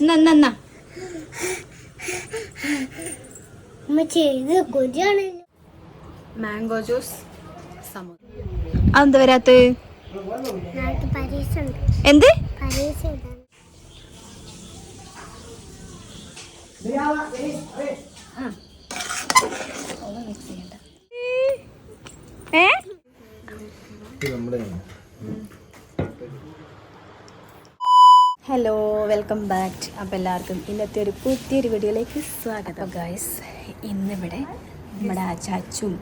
എന്നാ എന്നാ എന്നാ. മാംഗോ ജ്യൂസ് അതെന്താ വരാത്ത എന്ത്? ഏ? എഴുതാൻ ഏ ഹലോ വെൽക്കം ബാക്ക് അപ്പോൾ എല്ലാവർക്കും ഇന്നത്തെ ഒരു പുതിയൊരു വീഡിയോയിലേക്ക് സ്വാഗതം. ഗായ്സ് ഇന്നിവിടെ നമ്മുടെ അച്ചാച്ചും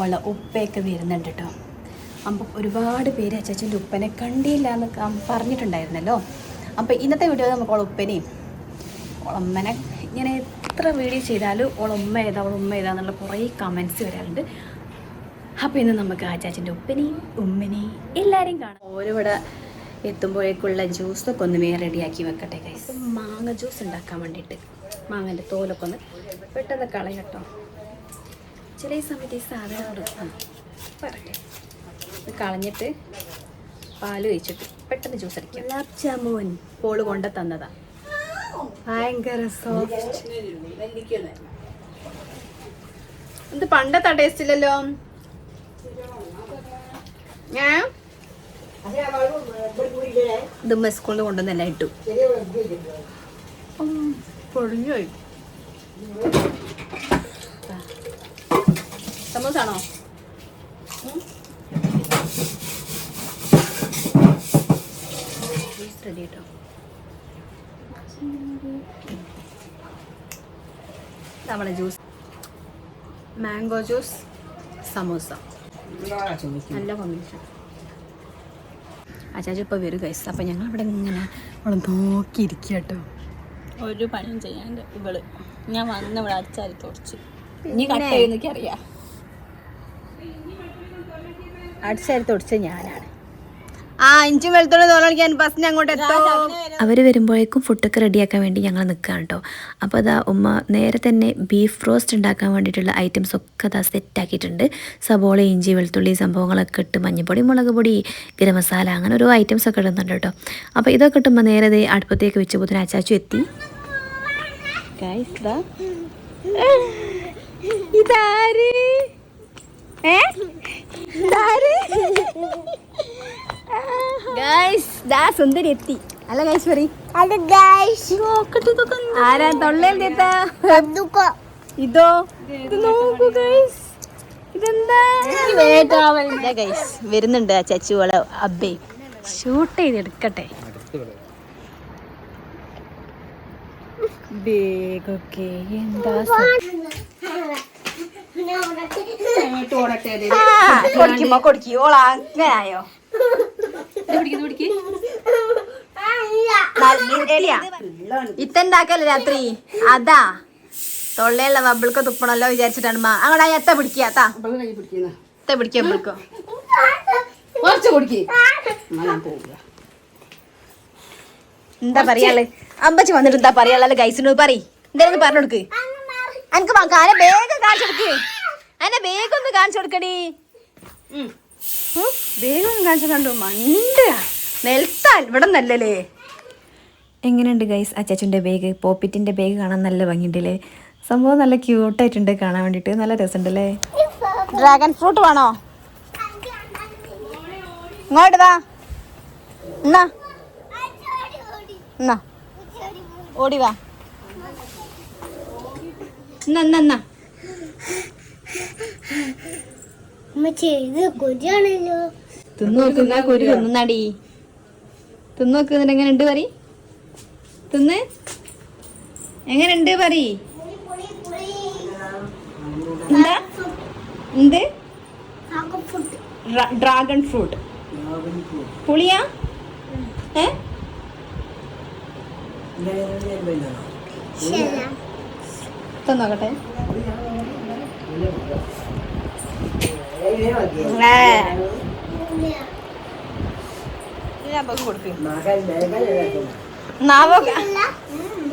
ഉള്ള ഉപ്പയൊക്കെ വരുന്നുണ്ട് കേട്ടോ അപ്പം ഒരുപാട് പേര് അച്ചാച്ചന്റെ ഉപ്പനെ കണ്ടില്ല എന്ന് പറഞ്ഞിട്ടുണ്ടായിരുന്നല്ലോ. അപ്പോൾ ഇന്നത്തെ വീഡിയോ നമുക്ക് ഉപ്പനെയും ഉളമ്മനെ ഇങ്ങനെ എത്ര വീഡിയോ ചെയ്താലും ഉളമ്മ ഏതാ ഉളമ്മ ഏതാ എന്നുള്ള കുറേ കമൻസ് വരാറുണ്ട്. അപ്പോൾ ഇന്ന് നമുക്ക് അച്ചാച്ചന്റെ ഉപ്പനെയും ഉമ്മനെയും എല്ലാവരെയും കാണാം. ഓരോവിടെ എത്തുമ്പോഴേക്കുള്ള ജ്യൂസൊക്കെ ഒന്ന് വേ റെഡിയാക്കി വെക്കട്ടെ കൈസ് മാങ്ങ ജ്യൂസ് ഉണ്ടാക്കാൻ വേണ്ടിയിട്ട് മാങ്ങന്റെ തോലൊക്കെ ഒന്ന് പെട്ടെന്ന് കളയട്ടോ ചില സമയത്ത് ഈ സാധനം പറയട്ടെ. ഇത് കളഞ്ഞിട്ട് പാൽ ഒഴിച്ചിട്ട് പെട്ടെന്ന് ജ്യൂസ് അടിക്കാം. ഗുലാബ് ജാമുൻ. പോൾ കൊണ്ട തന്നതാ. ഭയങ്കര സോഫ്റ്റ് ഇത് പണ്ടത്തെ ടേസ്റ്റ് ഇല്ലല്ലോ? ഞാൻ ഇത് സ്കൂളിൽ കൊണ്ടുവന്നല്ല ഇട്ടു. ഉം, സമോസാണോ? റെഡി കേട്ടോ നമ്മളെ ജ്യൂസ് മാംഗോ ജ്യൂസ് സമോസ. നല്ല കോമ്പിനേഷൻ അച്ചാച്ച ഇപ്പോൾ വരും കൈസ് അപ്പം ഞങ്ങൾ ഇവിടെ ഇങ്ങനെ അവളെ നോക്കിയിരിക്കുക കേട്ടോ ഒരു പണിയും ചെയ്യാണ്ട് ഇവൾ. ഞാൻ വന്ന് ഇവിടെ അടിച്ചാൽ തുറച്ച് ഇനി കട്ട് ചെയ്യുന്നൊക്കെ അറിയാം. അടിച്ചാൽ തുടച്ച ഞാനാണ്. ആ ഇഞ്ചും വെളുത്തുള്ളി തോലടിക്കാൻ ബസ്സിന് അങ്ങോട്ട് എത്തോ. അവർ വരുമ്പോഴേക്കും ഫുഡൊക്കെ റെഡിയാക്കാൻ വേണ്ടി ഞങ്ങൾ നിൽക്കുകയാണ് കേട്ടോ അപ്പോൾ അതാ ഉമ്മ നേരെ തന്നെ ബീഫ് റോസ്റ്റ് ഉണ്ടാക്കാൻ വേണ്ടിയിട്ടുള്ള ഐറ്റംസ് ഒക്കെ അതാ സെറ്റ് ആക്കിയിട്ടുണ്ട്. സബോള ഇഞ്ചി വെളുത്തുള്ളി സംഭവങ്ങളൊക്കെ ഇട്ട് മഞ്ഞപ്പൊടി മുളക് പൊടി ഗരം മസാല അങ്ങനെ ഓരോ ഐറ്റംസ് ഒക്കെ ഇടുന്നുണ്ട് കേട്ടോ അപ്പോൾ ഇതൊക്കെ ഇട്ടുമ്പോൾ നേരെ ദേ അടുപ്പത്തേക്ക് വെച്ച് ബുധന അച്ചാച്ചു എത്തി. ഇതാര്? ഏ? ഇതാര്? ഗൈസ് ദാ സുന്ദരി എത്തി. അല്ല ഗൈസ് പറ അല്ല ഗൈസ് ആരാ? തൊള്ളയിൽ കദ്ദുക്കോ ഇതോ? ഇത് നോക്കൂ ഗൈസ് ഇതെന്താ? ഗൈസ് വരുന്നുണ്ട് ആ ചച്ചുവള അബ്ബേ. ഷൂട്ട് ചെയ്തെടുക്കട്ടെ. ബേഗൊക്കെ എന്താ കൊടുക്കുമ്പോ കൊടുക്കി. ഓളാ അങ്ങനായോ ഇത്തണ്ടാക്കല്ലേ രാത്രി? അതാ. തൊള്ളയുള്ള ബബിൾക്ക് തുപ്പണല്ലോ വിചാരിച്ചിട്ടാണ് മാ. അങ്ങടാ എത്ത പിടിക്കാത്താ എത്ത പിടിക്കുക ബിൾക്കോ എന്താ പറയാൾ? അമ്പച്ചി വന്നിട്ട് എന്താ പറയാളല്ലേ ഗൈസിനോട് പറ എന്തായാലും പറഞ്ഞു കൊടുക്ക്. എനിക്ക് കാല വേഗം കാണിച്ചു കൊടുക്ക്. എന്നെ വേഗം ഒന്ന് കാണിച്ചു കൊടുക്കടി. വേഗം കാണിച്ചു കണ്ടു? മണ്ട നെൽത്താൽ ഇവിടെ നല്ലല്ലേ എങ്ങനെയുണ്ട് ഗൈസ് അച്ചാച്ചന്റെ ബാഗ് പോപ്പിറ്റിന്റെ ബാഗ് കാണാൻ നല്ല ഭംഗിയുണ്ടല്ലേ? സംഭവം നല്ല ക്യൂട്ടായിട്ടുണ്ട് കാണാൻ വേണ്ടിയിട്ട്. നല്ല രസമുണ്ടല്ലേ? ഡ്രാഗൺ ഫ്രൂട്ട് വേണോ? ഇങ്ങോട്ട് വാ. എന്നാ എന്നാ ഓടി വാ. എന്നാ എന്നാ ഇത് കൊതിയാണല്ലോ. തിന്നു നോക്ക് എന്നാ കുരു തിന്നടി തിന്നു നോക്ക് എന്നിട്ട് എങ്ങനെ ഉണ്ട് പറ? തിന്ന്? എങ്ങനെയുണ്ട് പറി? എന്താ? എന്ത്? Dragon fruit. പുളിയാ? ഏ? ശരി. നോക്കട്ടെ. നാവൊക്കെ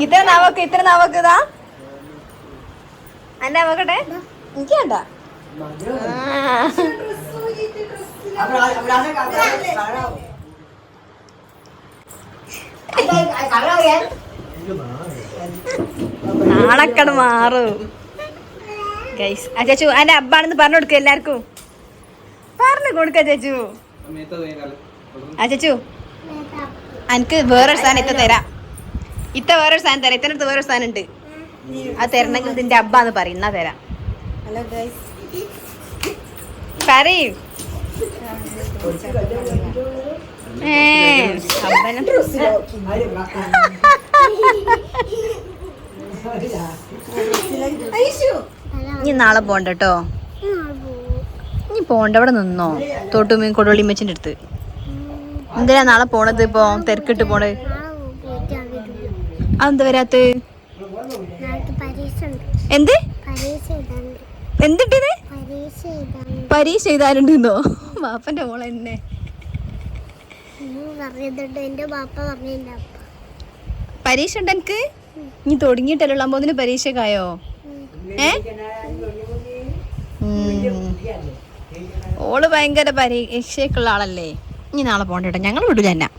ഇത്ര നവക്ക് ഇത്ര നവക്ക് ഇതാ? അന്റെ നോക്കട്ടെ എനിക്ക് വേണ്ട. മാറും. ചേച്ചു അതിന്റെ അബ്ബാണെന്ന് പറഞ്ഞു കൊടുക്കും എല്ലാവർക്കും. പറഞ്ഞു കൊടുക്ക ചേച്ചു. ആ ചേച്ചു. എനിക്ക് വേറൊരു സാധനം ഇത്ത തരാം. ഇത്ത വേറൊരു സാധനം തരാം. ഇത്തനടുത്ത് വേറൊരു സാധനം ഉണ്ട്. അത് തരണമെങ്കിൽ ഇതിന്റെ അബ്ബാന്ന് പറയും. എന്നാ തരാം. പറയും. ഏ അബ്ബനും ഇനി നാളെ പോണ്ട കേട്ടോ പോണ്ട അവിടെ നിന്നോ? തോട്ടുമീൻ കൊടുവള്ളി മെച്ചിന്റെ അടുത്ത്. എന്തിനാ നാളെ പോണത് ഇപ്പൊ? തിരക്കിട്ട് പോണത്. അതെന്താ വരാത്ത? പരീക്ഷ എന്ത്? പരീക്ഷ എന്തിട്ടത് പരീക്ഷ പരീക്ഷ എഴുതാനുണ്ടെന്നോ? ബാപ്പന്റെ മോളെ എന്നെ പരീക്ഷ ഉണ്ട് എനിക്ക് ഇനി തുടങ്ങിയിട്ടല്ലോ അമ്പോതിന് പരീക്ഷക്കായോ ഏ. ഓൾ ഭയങ്കര പരീക്ഷയൊക്കെയുള്ള ആളല്ലേ? ഇനി നാളെ പോണ്ട കേട്ടോ. ഞങ്ങൾ വിടൂല എന്നാ.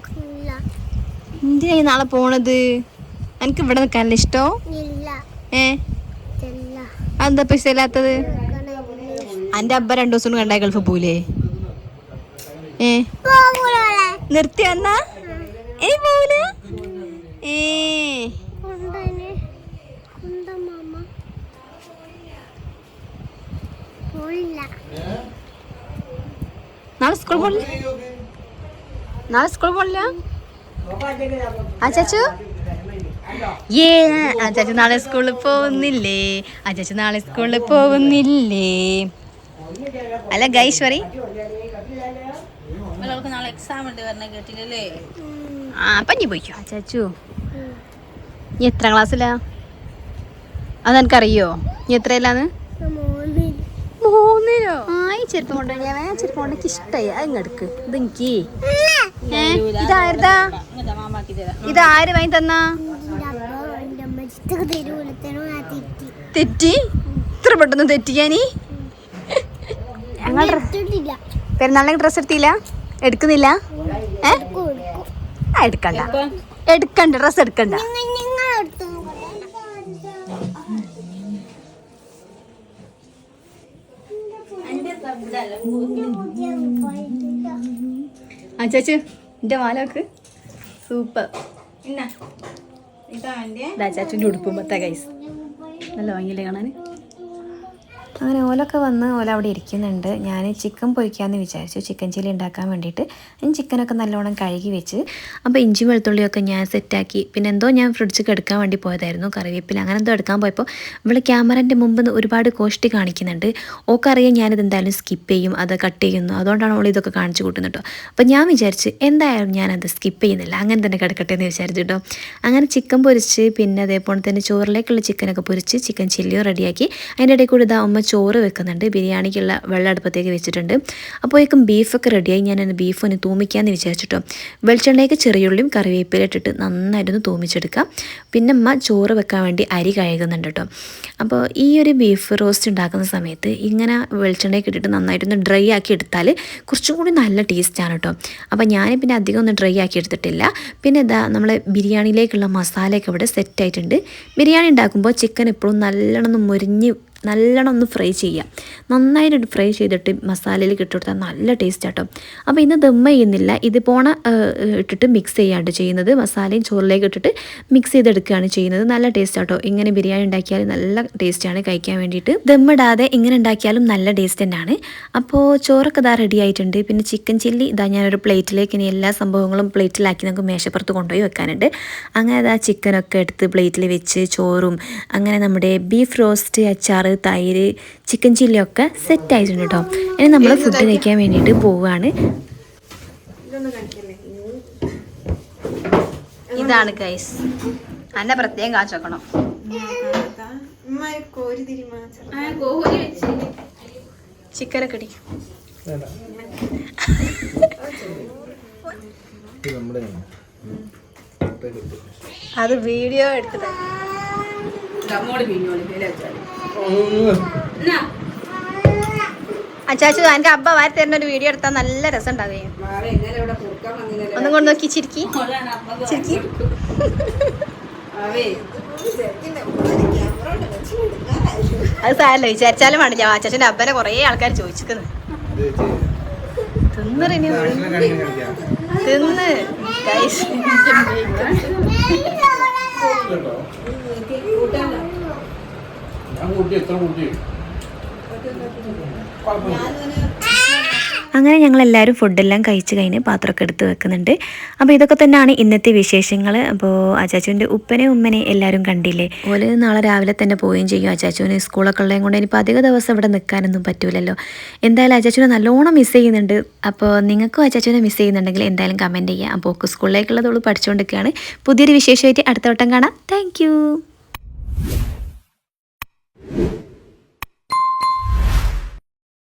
എന്തിനാ ഈ നാളെ പോണത്? എനിക്ക് ഇവിടെ നിൽക്കാനല്ല ഇഷ്ടോ? ഏ? അതെന്താ പൈസ ഇല്ലാത്തത്? എന്റെ അബ്ബ രണ്ടു ദിവസം കൊണ്ട് കണ്ടായി ഗൾഫ് പോലേ ഏ? നിർത്തി വന്നാ ഏ. പോല ഏ പോയില്ല. നാളെ സ്കൂൾ പോണില്ല? നാളെ സ്കൂൾ ആ ചാച്ചു? ഏ ആ ചാച്ചു നാളെ സ്കൂളിൽ പോകുന്നില്ലേ? ആ ചാച്ചു നാളെ സ്കൂളിൽ പോകുന്നില്ലേ? അല്ല ഗൈശ്വറി നാളെ എക്സാം ഉണ്ട് പറഞ്ഞ കേട്ടില്ലല്ലേ? ആ അപ്പം നീ പോയിക്കോ. ചാച്ചു. നീ എത്ര ക്ലാസ്സിലാ അതെനിക്കറിയോ? നീ എത്രയില്ലാന്ന് മോനിൽ ആയി ആ ഈ ചെരുപ്പം കൊണ്ട് ഞാൻ ആ ചെരുപ്പം കൊണ്ട് എനിക്ക് ഇഷ്ടമായി അത് ഇങ്ങെടുക്ക് ഇത് എനിക്ക്. ഏ? ഇതാരതാ? മാമാക്കി തരാം ഇത് ആര് വാങ്ങി തന്നാ? തെറ്റി? ഇത്ര പെട്ടെന്ന് തെറ്റിക്കാനി? ഞങ്ങൾ പെരുന്നാളിന് ഡ്രസ്സ് എടുത്തില്ല? എടുക്കുന്നില്ല? ഏ? എടുക്കണ്ട. എടുക്കണ്ട ഡ്രസ്സ് എടുക്കണ്ട. ആ ചേച്ചി എന്റെ മാലക്ക് സൂപ്പർ. ഇതാ ചേച്ചിന്റെ ഉടുപ്പുമ്പത്തെ കൈസ് നല്ല ഭംഗിയില്ലേ കാണാൻ അങ്ങനെ ഓലൊക്കെ വന്ന് ഓല അവിടെ ഇരിക്കുന്നുണ്ട്. ഞാൻ ചിക്കൻ പൊരിക്കാമെന്ന് വിചാരിച്ചു. ചിക്കൻ ചില്ലി ഉണ്ടാക്കാൻ വേണ്ടിയിട്ട്. ചിക്കനൊക്കെ നല്ലോണം കഴുകി വെച്ച്. അപ്പോൾ ഇഞ്ചി വെളുത്തുള്ളിയൊക്കെ ഞാൻ സെറ്റാക്കി. പിന്നെ എന്തോ ഞാൻ ഫ്രിഡ്ജ് എടുക്കാൻ വേണ്ടി പോയതായിരുന്നു കറിവേപ്പില. അങ്ങനെ എന്തോ എടുക്കാൻ പോയപ്പോൾ ഇവിടെ ക്യാമറന്റെ മുമ്പ് ഒരുപാട് കോഷ്ടി കാണിക്കുന്നുണ്ട്. ഓക്കറിയാം ഞാനിത് എന്തായാലും സ്കിപ്പ് ചെയ്യും അത് കട്ട് ചെയ്യുന്നു. അതുകൊണ്ടാണ് ഓൾ ഇതൊക്കെ കാണിച്ചു കൂട്ടുന്നത് കേട്ടോ അപ്പോൾ ഞാൻ വിചാരിച്ച് എന്തായാലും ഞാനത് സ്കിപ്പ് ചെയ്യുന്നില്ല. അങ്ങനെ തന്നെ കിടക്കട്ടെ എന്ന് വിചാരിച്ചു കേട്ടോ അങ്ങനെ ചിക്കൻ പൊരിച്ച് പിന്നെ അതേപോലെ തന്നെ ചോറിലേക്കുള്ള ചിക്കനൊക്കെ പൊരിച്ച് ചിക്കൻ ചില്ലിയോ റെഡിയാക്കി. അതിന്റെ ഇടയിൽ കൂടി ഇതാ അമ്മ ചോറ് വെക്കുന്നുണ്ട്. ബിരിയാണിക്കുള്ള വെള്ളം അടുപ്പത്തേക്ക് വെച്ചിട്ടുണ്ട്. അപ്പോഴേക്കും ബീഫൊക്കെ റെഡിയായി. ഞാൻ എന്റെ ബീഫ് ഒന്ന് തൂമിക്കാമെന്ന് വിചാരിച്ചിട്ടോ. വെളിച്ചെണ്ണയ്ക്ക് ചെറിയുള്ളിയും കറിവേപ്പില ഇട്ടിട്ട് നന്നായിട്ടൊന്ന് തൂമിച്ചെടുക്കാം. പിന്നെ അമ്മ ചോറ് വെക്കാൻ വേണ്ടി അരി കഴുകുന്നുണ്ട് കേട്ടോ. അപ്പോൾ ഈ ഒരു ബീഫ് റോസ്റ്റ് ഉണ്ടാക്കുന്ന സമയത്ത് ഇങ്ങനെ വെളിച്ചെണ്ണയ്ക്ക് ഇട്ടിട്ട് നന്നായിട്ടൊന്ന് ഡ്രൈ ആക്കി എടുത്താൽ കുറച്ചും കൂടി നല്ല ടേസ്റ്റാണ് കേട്ടോ. അപ്പോൾ ഞാൻ പിന്നെ അധികം ഒന്ന് ഡ്രൈ ആക്കി എടുത്തിട്ടില്ല. പിന്നെ ഇതാ നമ്മൾ ബിരിയാണിയിലേക്കുള്ള മസാലയൊക്കെ ഇവിടെ സെറ്റായിട്ടുണ്ട് ബിരിയാണി ഉണ്ടാക്കുമ്പോൾ ചിക്കൻ എപ്പോഴും നല്ലോണം മുരിഞ്ഞ് നല്ലോണം ഒന്ന് ഫ്രൈ ചെയ്യുക. നന്നായിട്ട് ഫ്രൈ ചെയ്തിട്ട് മസാലയിൽ ഇട്ട് കൊടുത്താൽ നല്ല ടേസ്റ്റ് ആട്ടോ. അപ്പോൾ ഇന്ന് ദമ്മ ചെയ്യുന്നില്ല. ഇത് പോണ ഇട്ടിട്ട് മിക്സ് ചെയ്യാണ്ട് ചെയ്യുന്നത്. മസാലയും ചോറിലേക്ക് ഇട്ടിട്ട് മിക്സ് ചെയ്തെടുക്കുകയാണ് ചെയ്യുന്നത്. നല്ല ടേസ്റ്റ് ആട്ടോ. ഇങ്ങനെ ബിരിയാണി ഉണ്ടാക്കിയാൽ നല്ല ടേസ്റ്റാണ് കഴിക്കാൻ വേണ്ടിയിട്ട്. ദമ്മിടാതെ ഇങ്ങനെ ഉണ്ടാക്കിയാലും നല്ല ടേസ്റ്റ് തന്നെയാണ്. അപ്പോൾ ചോറൊക്കെ ഇതാ റെഡി ആയിട്ടുണ്ട്. പിന്നെ ചിക്കൻ ചില്ലി ഇതാ ഞാനൊരു പ്ലേറ്റിലേക്ക് ഇനി എല്ലാ സംഭവങ്ങളും പ്ലേറ്റിലാക്കി നമുക്ക് മേശപ്പുറത്ത് കൊണ്ടുപോയി വെക്കാനുണ്ട്. അങ്ങനെ അതാ ചിക്കനൊക്കെ എടുത്ത് പ്ലേറ്റിൽ വെച്ച് ചോറും അങ്ങനെ നമ്മുടെ ബീഫ് റോസ്റ്റ് തൈര് ചിക്കൻ ചില്ലിയൊക്കെ സെറ്റ് ആയിട്ടുണ്ട് കേട്ടോ ഇനി നമ്മൾ ഫുഡ് കഴിക്കാൻ വേണ്ടിയിട്ട് പോവുകയാണ് ഇതാണ് ഗൈസ് അന്നെ പ്രത്യേകം കാച്ചോക്കണം വെക്കണം. കോരി വെച്ച്. ചിക്കനൊക്കെ ഇടി അത് വീഡിയോ എടുത്തിട്ട് അങ്ങോട്ട് പിന്നോളി അച്ചാച്ചു എന്റെ അബ്ബ വാരി തരുന്ന ഒരു വീഡിയോ എടുത്താൽ നല്ല രസം ഉണ്ടാവുകയും ഒന്നും കൊണ്ട് നോക്കി ചിരിക്കി. ചിരിക്കി. അത് സാരല്ലോ വിചാരിച്ചാലും വേണ്ട. അച്ചാച്ചന്റെ അബ്ബനെ കുറേ ആൾക്കാർ ചോദിച്ചിരിക്കുന്നു. തിന്നറിനി തിന്ന്. ഞാൻ കൂട്ടി എത്ര കൂട്ടി അങ്ങനെ ഞങ്ങൾ എല്ലാവരും ഫുഡെല്ലാം കഴിച്ച് കഴിഞ്ഞ് പാത്രമൊക്കെ എടുത്ത് വെക്കുന്നുണ്ട്. അപ്പോൾ ഇതൊക്കെ തന്നെയാണ് ഇന്നത്തെ വിശേഷങ്ങൾ. അപ്പോൾ അച്ചാച്ചുവിന്റെ ഉപ്പനെ ഉമ്മനെ എല്ലാവരും കണ്ടില്ലേ? ഓൽ നാളെ രാവിലെ തന്നെ പോവുകയും ചെയ്യും. അച്ചാച്ചുവിന് സ്കൂളൊക്കെ ഉള്ളതും കൊണ്ട് ഇനിയിപ്പോൾ അധിക ദിവസം ഇവിടെ നിൽക്കാനൊന്നും പറ്റൂലല്ലോ. എന്തായാലും അച്ചാച്ചുവിനെ നല്ലോണം മിസ് ചെയ്യുന്നുണ്ട്. അപ്പോൾ നിങ്ങൾക്കും അച്ചാച്ചുവിനെ മിസ് ചെയ്യുന്നുണ്ടെങ്കിൽ എന്തായാലും കമന്റ് ചെയ്യുക അപ്പോൾ ഒക്കെ സ്കൂളിലേക്കുള്ളത് ഓൾ പഠിച്ചുകൊണ്ടിരിക്കുകയാണ്. പുതിയൊരു വിശേഷമായിട്ട് അടുത്ത വട്ടം കാണാം. Thank Thank you.